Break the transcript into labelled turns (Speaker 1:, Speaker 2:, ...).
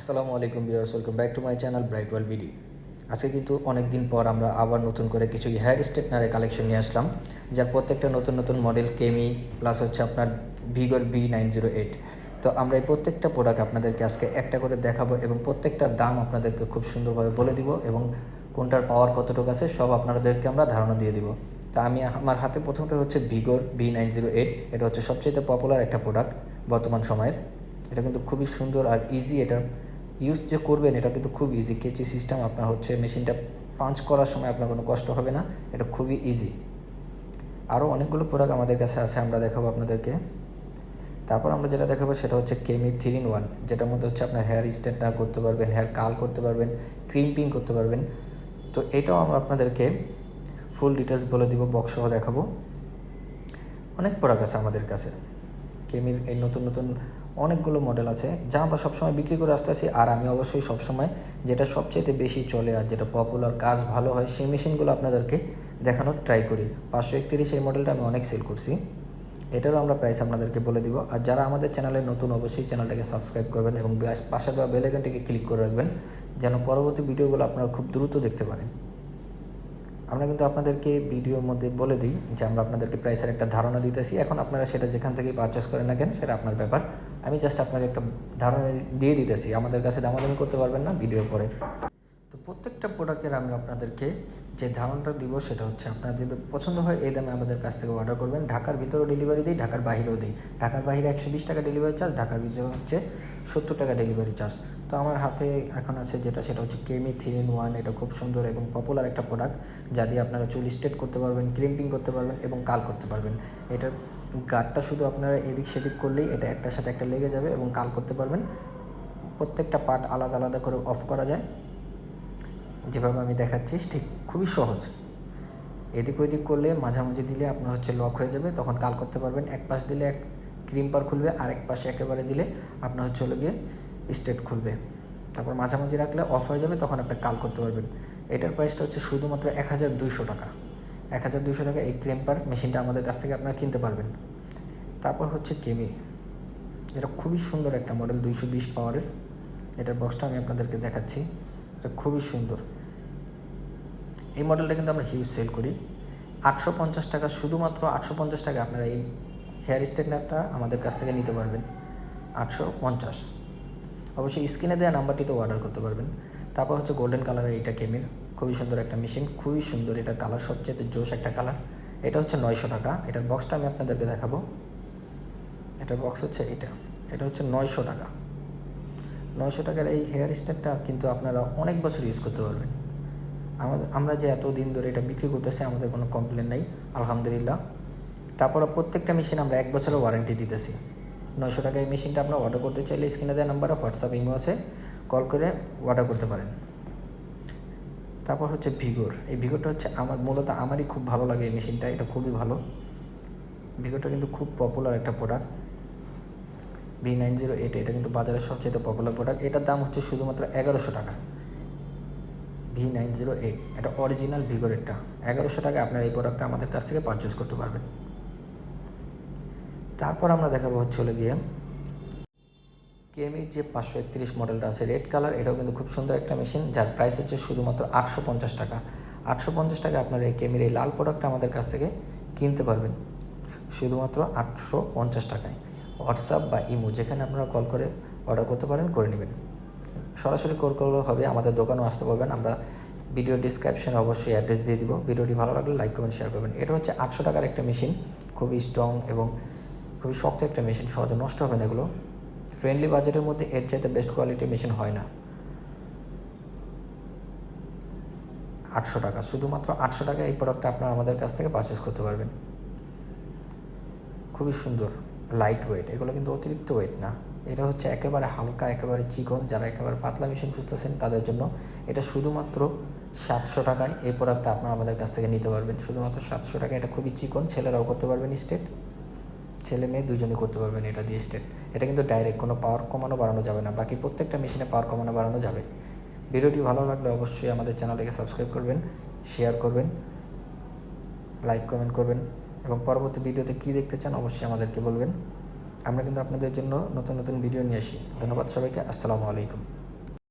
Speaker 1: আসসালামু আলাইকুম viewers, welcome back to my channel bright world BD আজকে কিন্তু অনেক দিন পর আমরা আবার নতুন করে কিছু হেয়ার স্ট্রেটনারের কালেকশন নিয়ে আসলাম, যার প্রত্যেকটা নতুন নতুন মডেল কেমি প্লাস হচ্ছে আপনার Vigor B nine zero eight তো আমরা এই প্রত্যেকটা প্রোডাক্ট আপনাদেরকে আজকে একটা করে দেখাবো এবং প্রত্যেকটার দাম আপনাদেরকে খুব সুন্দরভাবে বলে দিব এবং কোনটার পাওয়ার কতটুকু আছে সব আপনাদেরকে আমরা ধারণা দিয়ে দিব। তা আমি আমার হাতে প্রথমটা হচ্ছে Vigor B nine zero eight এটা হচ্ছে সবচেয়ে পপুলার একটা প্রোডাক্ট বর্তমান সময়ের। এটা কিন্তু খুবই সুন্দর আর ইজি এটা ইউজ যে করবেন, এটা কিন্তু খুব ইজি কেচি সিস্টেম আপনার হচ্ছে মেশিনটা পাঞ্চ করার সময় আপনার কোনো কষ্ট হবে না। এটা খুবই ইজি আরও অনেকগুলো প্রোডাক্ট আমাদের কাছে আছে, আমরা দেখাবো আপনাদেরকে। তারপর আমরা যেটা দেখাবো সেটা হচ্ছে কেমি থ্রি ইন ওয়ান যেটার মধ্যে হচ্ছে আপনার হেয়ার স্ট্রেটনার করতে পারবেন হেয়ার কাল করতে পারবেন ক্রিম্পিং করতে পারবেন। তো এটাও আমরা আপনাদেরকে ফুল ডিটেলস বলে দিব বক্স সহ দেখাবো। অনেক প্রোডাক্ট আছে আমাদের কাছে। কেমির এই নতুন নতুন অনেকগুলো মডেল আছে, যা আমরা সবসময় বিক্রি করে আসতে আসতেছি আর আমি অবশ্যই সবসময় যেটা সবচেয়ে বেশি চলে আর যেটা পপুলার কাজ ভালো হয়, সেই মেশিনগুলো আপনাদেরকে দেখানোর ট্রাই করি। পাঁচশো একত্রিশ এই মডেলটা আমি অনেক সেল করছি। এটারও আমরা প্রাইস আপনাদেরকে বলে দিব। আর যারা আমাদের চ্যানেলে নতুন, অবশ্যই চ্যানেলটাকে সাবস্ক্রাইব করবেন এবং পাশে দেওয়া বেলাইকনটিকে ক্লিক করে রাখবেন, যেন পরবর্তী ভিডিওগুলো আপনারা খুব দ্রুত দেখতে পারেন। আমরা কিন্তু আপনাদেরকে ভিডিওর মধ্যে বলে দিই যে আমরা আপনাদেরকে প্রাইসের একটা ধারণা দিতেছি। এখন আপনারা সেটা যেখান থেকে পারচেস করেন না কেন, সেটা আপনার ব্যাপার। আমি জাস্ট আপনাকে একটা ধারণা দিয়ে দিতেছি। আমাদের কাছে দামাদামি করতে পারবেন না ভিডিওর পরে। প্রত্যেকটা প্রোডাক্টের আমি আপনাদেরকে যে ধারণাটা দিব সেটা হচ্ছে আপনার যদি পছন্দ হয়, এই দামে আমাদের কাছ থেকে অর্ডার করবেন। ঢাকার ভিতরেও ডেলিভারি দিই, ঢাকার বাইরেও দিই। ঢাকার বাইরে একশো বিশ টাকা ডেলিভারি চার্জ ঢাকার ভিতরে হচ্ছে সত্তর টাকা ডেলিভারি চার্জ তো আমার হাতে এখন আছে যেটা, সেটা হচ্ছে কেমি থ্রি ইন ওয়ান এটা খুব সুন্দর এবং পপুলার একটা প্রোডাক্ট যা দিয়ে আপনারা চুল স্ট্রেট করতে পারবেন ক্রিম্পিং করতে পারবেন এবং কাল করতে পারবেন। এটার গার্ডটা শুধু আপনারা এদিক সেদিক করলেই এটা একটার সাথে একটা লেগে যাবে এবং কাল করতে পারবেন। প্রত্যেকটা পার্ট আলাদা আলাদা করে অফ করা যায়। যেভাবে আমি দেখাচ্ছি, ঠিক খুবই সহজ। এদিক ওইদিক করলে মাঝামাঝি দিলে আপনার হচ্ছে লক হয়ে যাবে, তখন কাল করতে পারবেন। এক পাশ দিলে এক ক্রিম পার খুলবে আর এক পাশে একেবারে দিলে আপনার হচ্ছে হলো গিয়ে স্টেট খুলবে। তারপর মাঝামাঝি রাখলে অফ হয়ে যাবে, তখন আপনি কাল করতে পারবেন। এটার প্রাইসটা হচ্ছে শুধুমাত্র এক হাজার দুইশো টাকা। এক হাজার দুইশো টাকা এই ক্রিম পার মেশিনটা আমাদের কাছ থেকে আপনারা কিনতে পারবেন। তারপর হচ্ছে কেমি এটা খুবই সুন্দর একটা মডেল দুইশো বিশ পাওয়ারের এটার বক্সটা আমি আপনাদেরকে দেখাচ্ছি। এটা খুবই সুন্দর। এই মডেলটা কিন্তু আমরা হিউজ সেল করি। আটশো পঞ্চাশ টাকা, শুধুমাত্র আটশো পঞ্চাশ টাকা আপনারা এই হেয়ার স্ট্রেটনারটা আমাদের কাছ থেকে নিতে পারবেন। আটশো পঞ্চাশ। অবশ্যই স্ক্রিনে দেওয়া নাম্বারটিতে অর্ডার করতে পারবেন। তারপর হচ্ছে গোল্ডেন কালারের এইটা কেমির খুবই সুন্দর একটা মেশিন খুবই সুন্দর এটার কালার সবচেয়ে জোশ একটা কালার এটা হচ্ছে নয়শো টাকা। এটার বক্সটা আমি আপনাদেরকে দেখাবো। এটার বক্স হচ্ছে এটা এটা হচ্ছে নয়শো টাকা। নয়শো টাকার এই হেয়ার স্টাইলটা কিন্তু আপনারা অনেক বছর ইউজ করতে পারবেন। আমাদের, আমরা যে এতদিন ধরে এটা বিক্রি করতেছি, আমাদের কোনো কমপ্লেন নেই, আলহামদুলিল্লাহ। তারপরে প্রত্যেকটা মেশিন আমরা এক বছরের ওয়ারেন্টি দিতেছি। নয়শো টাকা এই মেশিনটা আপনারা অর্ডার করতে চাইলে স্ক্রিনে দেওয়া নাম্বারে হোয়াটসঅ্যাপ ইমো আছে কল করে অর্ডার করতে পারেন। তারপর হচ্ছে ভিগোর এই ভিগোরটা হচ্ছে আমার, মূলত আমারই খুব ভালো লাগে এই মেশিনটা এটা খুবই ভালো। ভিগোরটা কিন্তু খুব পপুলার একটা product V nine zero eight এটা কিন্তু বাজারের সবচেয়ে পপুলার প্রোডাক্ট এটার দাম হচ্ছে শুধুমাত্র এগারোশো টাকা। ভি নাইন জিরো এইট এটা অরিজিনাল ভিগোরেরটা এগারোশো টাকা আপনার এই প্রোডাক্টটা আমাদের কাছ থেকে পারচেস করতে পারবেন। তারপর আমরা দেখাবো হচ্ছে হলো গিয়ে কেমির যে পাঁচশো একত্রিশ মডেলটা আছে রেড কালার এটাও কিন্তু খুব সুন্দর একটা মেশিন যার প্রাইস হচ্ছে শুধুমাত্র আটশো পঞ্চাশ টাকা। আটশো পঞ্চাশ টাকা আপনার এই কেমির এই লাল প্রোডাক্টটা আমাদের কাছ থেকে কিনতে পারবেন, শুধুমাত্র আটশো পঞ্চাশ টাকায়। হোয়াটসঅ্যাপ বা ইমো যেখানে আপনারা কল করে অর্ডার করতে পারেন, করে নেবেন। সরাসরি কল করলেও হবে, আমাদের দোকানেও আসতে পারবেন। আমরা ভিডিও ডিসক্রিপশনে অবশ্যই অ্যাড্রেস দিয়ে দিব। ভিডিওটি ভালো লাগলে লাইক কমেন্ট শেয়ার করবেন। এটা হচ্ছে আটশো টাকার একটা মেশিন খুবই স্ট্রং এবং খুবই শক্ত একটা মেশিন সহজে নষ্ট হবে না এগুলো। ফ্রেন্ডলি বাজেটের মধ্যে এর চাইতে বেস্ট কোয়ালিটির মেশিন হয় না। আটশো টাকা, শুধুমাত্র আটশো টাকা এই প্রোডাক্টটা আপনারা আমাদের কাছ থেকে পারচেস করতে পারবেন। খুবই সুন্দর লাইট ওয়েট এগুলো কিন্তু অতিরিক্ত ওয়েট না। এটা হচ্ছে একেবারে হালকা, একেবারে চিকন। যারা একেবারে পাতলা মেশিন খুঁজতেছেন তাদের জন্য এটা শুধুমাত্র সাতশো টাকায় এই প্রোডাক্টটা আপনারা আমাদের কাছ থেকে নিতে পারবেন। শুধুমাত্র সাতশো টাকা এটা খুবই চিকন। ছেলেরাও করতে পারবেন স্টেট ছেলে মেয়ে দুজনে করতে পারবেন এটা দিয়ে স্টেট এটা কিন্তু ডাইরেক্ট কোনো পাওয়ার কমানো বাড়ানো যাবে না। বাকি প্রত্যেকটা মেশিনে পাওয়ার কমানো বাড়ানো যাবে। ভিডিওটি ভালো লাগলে অবশ্যই আমাদের চ্যানেলটিকে সাবস্ক্রাইব করবেন শেয়ার করবেন লাইক কমেন্ট করবেন এবং পরবর্তী ভিডিওতে কী দেখতে চান অবশ্যই আমাদেরকে বলবেন। আমরা কিন্তু আপনাদের জন্য নতুন নতুন ভিডিও নিয়ে আসি। ধন্যবাদ সবাইকে। আসসালামু আলাইকুম।